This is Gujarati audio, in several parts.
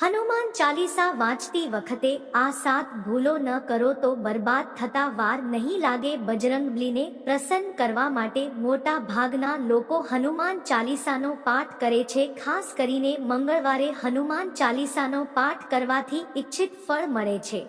હનુમાન ચાલીસા વાંચતી વખતે આ સાત ભૂલો ન કરો તો બરબાદ થતા વાર નહીં લાગે બજરંગબલીને પ્રસન્ન કરવા માટે મોટા ભાગના લોકો હનુમાન ચાલીસાનો પાઠ કરે છે. ખાસ કરીને મંગળવારે હનુમાન ચાલીસાનો પાઠ કરવાથી ઈચ્છિત ફળ મળે છે.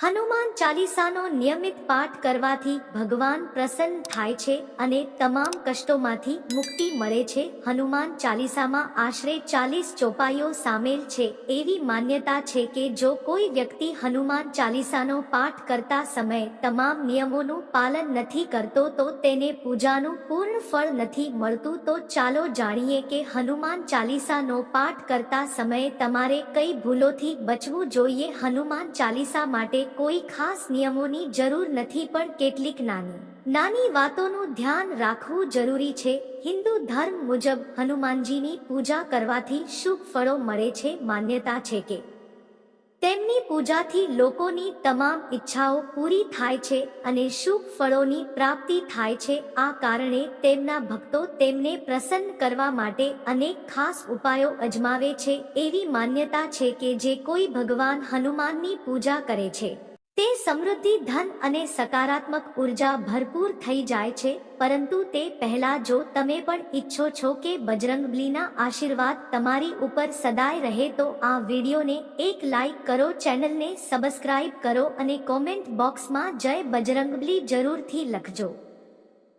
હનુમાન ચાલીસાનો નિયમિત પાઠ કરવાથી ભગવાન પ્રસન્ન થાય છે અને તમામ કષ્ટોમાંથી મુક્તિ મળે છે. હનુમાન ચાલીસામાં આશરે ચાલીસ ચોપાઈઓ સામેલ છે. એવી માન્યતા છે કે જો કોઈ વ્યક્તિ હનુમાન ચાલીસાનો પાઠ કરતા સમયે તમામ નિયમોનું પાલન નથી કરતો તો તેને પૂજાનું પૂર્ણ ફળ નથી મળતું. તો ચાલો જાણીએ કે હનુમાન ચાલીસાનો પાઠ કરતા સમયે તમારે કઈ ભૂલોથી બચવું જોઈએ. હનુમાન ચાલીસા માટે કોઈ ખાસ નિયમોની જરૂર નથી પણ કેટલીક નાની. નાની વાતોનું ધ્યાન રાખવું જરૂરી છે. હિન્દુ ધર્મ મુજબ હનુમાનજીની પૂજા કરવાથી શુભ ફળો મળે છે. માન્યતા છે કે તેમની પૂજાથી લોકોની તમામ ઈચ્છાઓ પૂરી થાય છે અને શુભ ફળોની પ્રાપ્તિ થાય છે. આ કારણે તેમના ભક્તો તેમને પ્રસન્ન કરવા માટે અનેક ખાસ ઉપાયો અજમાવે છે. એવી માન્યતા છે કે જે કોઈ ભગવાન હનુમાનની પૂજા કરે છે. તે સમૃદ્ધિ, ધન અને સકારાત્મક ઊર્જા ભરપૂર થઈ જાય છે, પરંતુ તે પહેલા જો તમે પણ ઈચ્છો છો કે બજરંગબલીના આશીર્વાદ તમારી ઉપર સદાય રહે, તો આ વિડીયોને એક લાઈક કરો, ચેનલને સબસ્ક્રાઇબ કરો અને કોમેન્ટ બોક્સમાં જય બજરંગબલી જરૂરથી લખજો.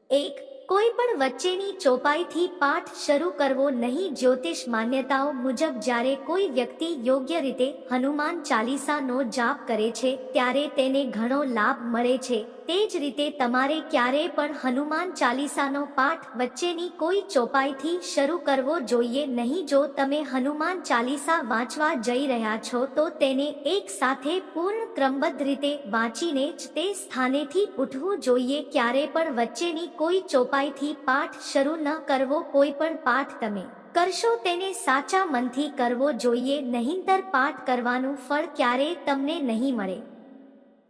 એક કોઈ પણ વચ્ચેની ચોપાઈથી પાઠ શરૂ કરવો નહીં. જ્યોતિષ માન્યતાઓ મુજબ જ્યારે કોઈ વ્યક્તિ યોગ્ય રીતે હનુમાન ચાલીસાનો જાપ કરે છે, ત્યારે તેને ઘણો લાભ મળે છે. તે જ રીતે તમારે ક્યારેય પણ હનુમાન ચાલીસાનો પાઠ વચ્ચેની કોઈ ચોપાઈથી શરૂ કરવો જોઈએ નહીં. જો તમે હનુમાન ચાલીસા વાંચવા જઈ રહ્યા છો, તો તેને એક સાથે પૂર્ણ ક્રમબદ્ધ રીતે વાંચીને જ તે સ્થાનેથી ઉઠવું જોઈએ. ક્યારે પણ વચ્ચેની કોઈ ચોપાઈથી પાઠ શરૂ ન કરવો, કોઈ પણ પાઠ તમે કરશો તેને સાચા મનથી કરવો જોઈએ. નહીંતર પાઠ કરવાનું ફળ ક્યારેય તમને નહીં મળે.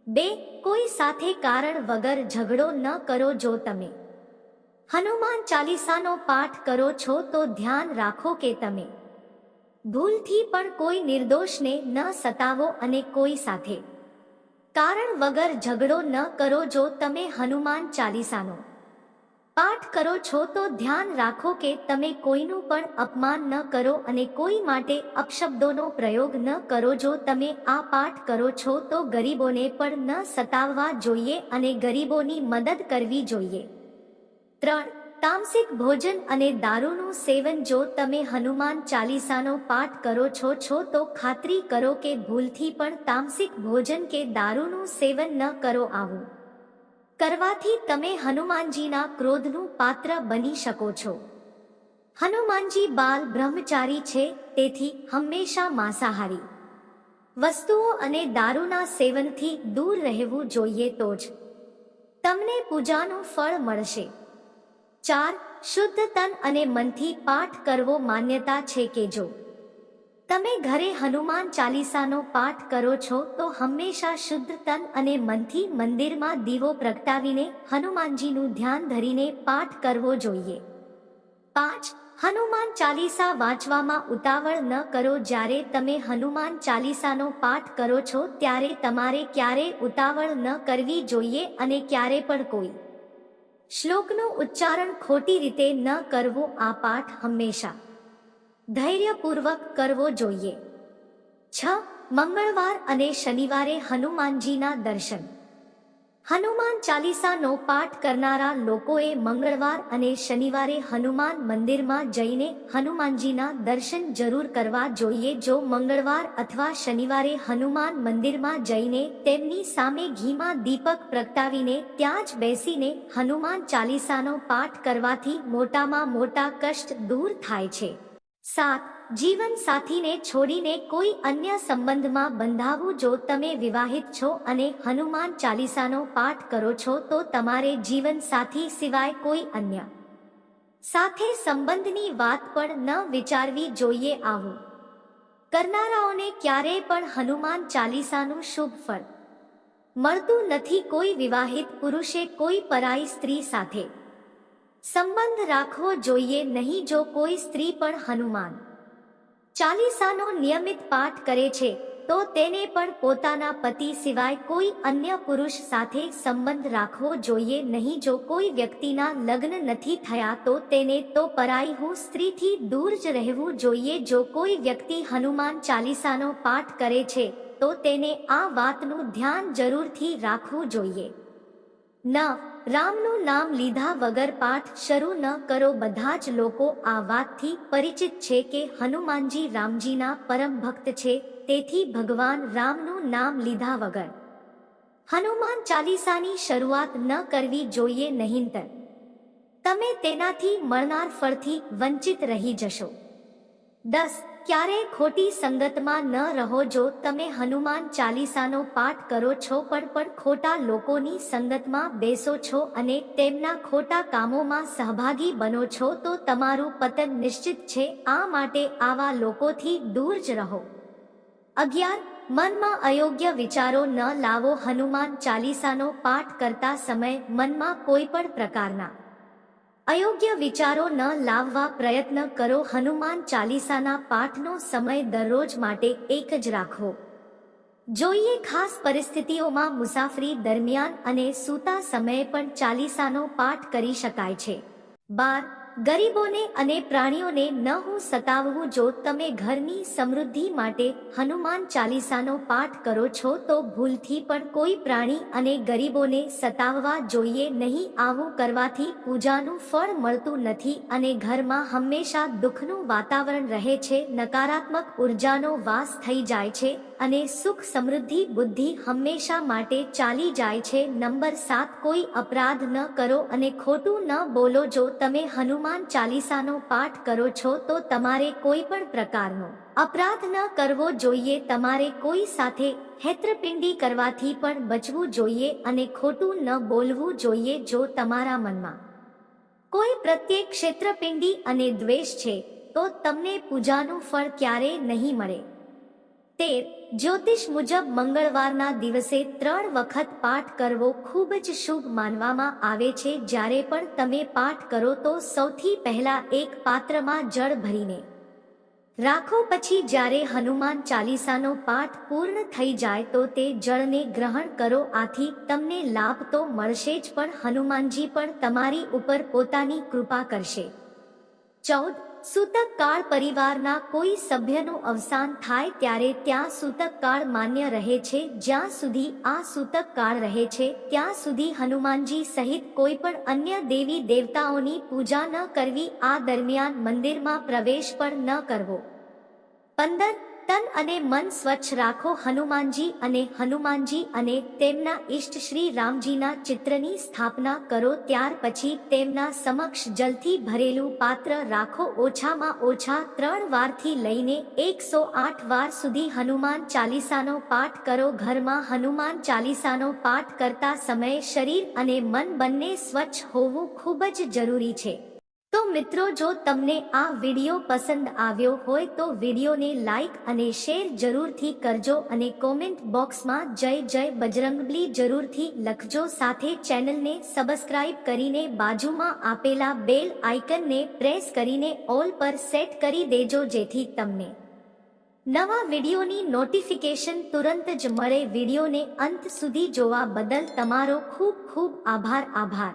બે, કોઈ સાથે કારણ વગર ઝઘડો ન કરો જો તમે. હનુમાન ચાલીસાનો પાઠ કરો છો તો ધ્યાન રાખો કે તમે. ભૂલથી પણ કોઈ નિર્દોષને ન સતાવો અને કોઈ સાથે. કારણ વગર ઝઘડો ન કરો જો તમે હનુમાન ચાલીસાનો. પાઠ કરો છો તો ધ્યાન રાખો કે તમે કોઈનું પણ અપમાન ન કરો અને કોઈ માટે અપશબ્દોનો પ્રયોગ ન કરો. જો તમે આ પાઠ કરો છો તો ગરીબોને પણ ન સતાવવા જોઈએ અને ગરીબોની મદદ કરવી જોઈએ. ત્રણ, તામસિક ભોજન અને દારૂનું સેવન. જો તમે હનુમાન ચાલીસાનો પાઠ કરો છો છો તો ખાતરી કરો કે ભૂલથી પણ તામસિક ભોજન કે દારૂનું સેવન ન કરો. આવું કરવાથી તમે હનુમાનજીના ક્રોધનું પાત્ર બની શકો છો. હનુમાનજી બાલ બ્રહ્મચારી છે, તેથી હંમેશા માંસાહારી. વસ્તુઓ અને દારૂના સેવનથી દૂર રહેવું જોઈએ તો જ તમને પૂજાનું ફળ મળશે. ચાર, શુદ્ધ તન અને મનથી પાઠ કરવો માન્યતા છે કે જો તમે ઘરે હનુમાન ચાલીસાનો પાઠ કરો છો, તો હંમેશા શુદ્ધ તન અને મનથી મંદિરમાં દીવો પ્રગટાવીને હનુમાનજીનું ધ્યાન ધરીને પાઠ કરવો જોઈએ. પાંચ, હનુમાન ચાલીસા વાંચવામાં ઉતાવળ ન કરો. જ્યારે તમે હનુમાન ચાલીસાનો પાઠ કરો છો, ત્યારે તમારે ક્યારે ઉતાવળ ન કરવી જોઈએ અને ક્યારે પણ કોઈ. શ્લોકનું ઉચ્ચારણ ખોટી રીતે ન કરવું, આ પાઠ હંમેશા ધૈર્યપૂર્વક કરવો જોઈએ. છ, મંગળવાર અને શનિવારે હનુમાનજીના દર્શન. હનુમાન ચાલીસાનો પાઠ કરનારા લોકોએ મંગળવાર અને શનિવારે હનુમાન મંદિરમાં જઈને હનુમાનજીના દર્શન જરૂર કરવા જોઈએ. જો મંગળવાર અથવા શનિવારે હનુમાન મંદિરમાં જઈને તેમની સામે ઘીમાં દીપક પ્રગટાવીને ત્યાં જ બેસીને હનુમાન ચાલીસાનો પાઠ કરવાથી મોટામાં મોટા કષ્ટ દૂર થાય છે. સાત. જીવન સાથીને છોડીને કોઈ અન્ય સંબંધમાં બંધાવું જો તમે વિવાહિત છો અને હનુમાન ચાલીસાનો પાઠ કરો છો તો તમારે જીવન સાથી સિવાય કોઈ અન્ય સાથે સંબંધની વાત પણ ન વિચારવી જોઈએ આવું. કરનારાઓને ક્યારેય પણ હનુમાન ચાલીસાનું શુભ ફળ મળતું નથી કોઈ વિવાહિત પુરુષે કોઈ પરાઈ સ્ત્રી સાથે સંબંધ રાખવો જોઈએ નહીં જો કોઈ સ્ત્રી પણ હનુમાન. ચાલીસાનો નિયમિત પાઠ કરે છે, તો તેને પણ પોતાના પતિ સિવાય કોઈ અન્ય પુરુષ સાથે સંબંધ રાખવો જોઈએ નહીં જો કોઈ વ્યક્તિના લગ્ન નથી થયા તો તેને તો પરાઈ હું સ્ત્રીથી દૂર જ રહેવું જોઈએ. જો કોઈ વ્યક્તિ હનુમાન ચાલીસાનો પાઠ કરે છે, તો તેને આ વાતનું ધ્યાન જરૂરથી રાખવું જોઈએ. ન રામનું નામ લીધા વગર પાઠ શરૂ ન કરો. બધા જ લોકો આ વાતથી પરિચિત છે કે હનુમાનજી રામજીના પરમ ભક્ત છે. તેથી ભગવાન રામનું નામ લીધા વગર હનુમાન ચાલીસાની શરૂઆત ન કરવી જોઈએ નહીંતર. તમે તેનાથી મળનાર ફળથી વંચિત રહી જશો. દસ ક્યારેય ખોટી સંગતમાં ન રહો જો તમે હનુમાન ચાલીસાનો પાઠ કરો છો પણ પણ ખોટા લોકોની સંગતમાં બેસો છો અને તેમના ખોટા કામોમાં સહભાગી બનો છો તો તમારું પતન નિશ્ચિત છે. આ માટે આવા લોકોથી દૂર જ રહો. અગિયાર, મનમાં અયોગ્ય વિચારો ન લાવો. હનુમાન ચાલીસાનો પાઠ કરતા સમય મનમાં કોઈ પણ પ્રકારના અયોગ્ય વિચારો ન લાવવા પ્રયત્ન કરો. હનુમાન ચાલીસાના પાઠનો સમય દરરોજ માટે એક જ રાખો. જોઈએ ખાસ પરિસ્થિતિઓમાં મુસાફરી દરમિયાન અને સૂતા સમયે પણ ચાલીસાનો પાઠ કરી શકાય છે. બાર ગરીબોને અને પ્રાણીઓને ન હું સતાવવું જો તમે ઘરની સમૃદ્ધિ માટે હનુમાન ચાલીસાનો પાઠ કરો છો તો ભૂલથી પણ કોઈ પ્રાણી અને ગરીબોને સતાવવા જોઈએ નહીં. આવું કરવાથી પૂજાનું ફળ મળતું નથી અને ઘરમાં હંમેશા દુઃખનું વાતાવરણ રહે છે, નકારાત્મક ઉર્જાનો વાસ થઈ જાય છે અને સુખ સમૃદ્ધિ બુદ્ધિ હંમેશા માટે ચાલી જાય છે. નંબર સાત, કોઈ અપરાધ ન કરો અને ખોટું ન બોલો જો તમે હનુમાન ચાલીસાનો પાઠ કરો છો તો તમારે કોઈ પણ પ્રકારનો અપરાધ ન કરવો જોઈએ. તમારે કોઈ સાથે હેત્રપિંડી કરવાથી પણ બચવું જોઈએ અને ખોટું ન બોલવું જોઈએ. જો તમારા મનમાં કોઈ પ્રત્યેક ક્ષેત્રપિંડી અને દ્વેષ છે, તો તમને પૂજાનું ફળ ક્યારેય નહીં મળે. તેર જ્યોતિષ મુજબ મંગળવારના દિવસે ત્રણ વખત પાઠ કરવો ખૂબ જ શુભ માનવામાં આવે છે. જ્યારે પણ તમે પાઠ કરો તો સૌથી પહેલા એક પાત્રમાં જળ ભરીને રાખો. પછી જ્યારે હનુમાન ચાલીસાનો પાઠ પૂર્ણ થઈ જાય તો તે જળને ગ્રહણ કરો. આથી તમને લાભ તો મળશે જ, પણ હનુમાનજી પણ તમારી ઉપર પોતાની કૃપા કરશે. ચૌદ સૂતક કાળ પરિવારના કોઈ સભ્યનું અવસાન થાય ત્યારે ત્યાં સૂતક કાળ માન્ય રહે છે. જ્યાં સુધી આ સૂતક કાળ રહે છે, ત્યાં સુધી હનુમાનજી સહિત કોઈ પણ અન્ય દેવી દેવતાઓની પૂજા ન કરવી, આ દરમિયાન મંદિરમાં પ્રવેશ પણ ન કરવો. પંદર તન અને મન સ્વચ્છ રાખો હનુમાનજી અને હનુમાનજી અને તેમના ઈષ્ટ શ્રી રામજીના ચિત્રની સ્થાપના કરો ત્યાર પછી તેમના સમક્ષ જલથી ભરેલું પાત્ર રાખો ઓછામાં ઓછા ત્રણ વારથી લઈને એકસો આઠ વાર સુધી હનુમાન ચાલીસાનો પાઠ કરો ઘરમાં હનુમાન ચાલીસાનો પાઠ કરતા સમયે શરીર અને મન બંને સ્વચ્છ હોવું ખૂબ જ જરૂરી છે. તો મિત્રો, જો તમને આ વીડિયો પસંદ આવ્યો હોય તો વિડિયોને લાઈક અને શેર જરૂરથી કરજો અને કોમેન્ટ બોક્સમાં જય જય બજરંગબલી જરૂરથી લખજો. સાથે ચેનલને સબસ્ક્રાઇબ કરીને બાજુમાં આપેલા બેલ આઇકનને પ્રેસ કરીને ઓલ પર સેટ કરી દેજો જેથી તમને નવા વિડીયોની નોટિફિકેશન તુરંત જ મળે. વિડીયોને અંત સુધી જોવા બદલ તમારો ખૂબ ખૂબ આભાર આભાર.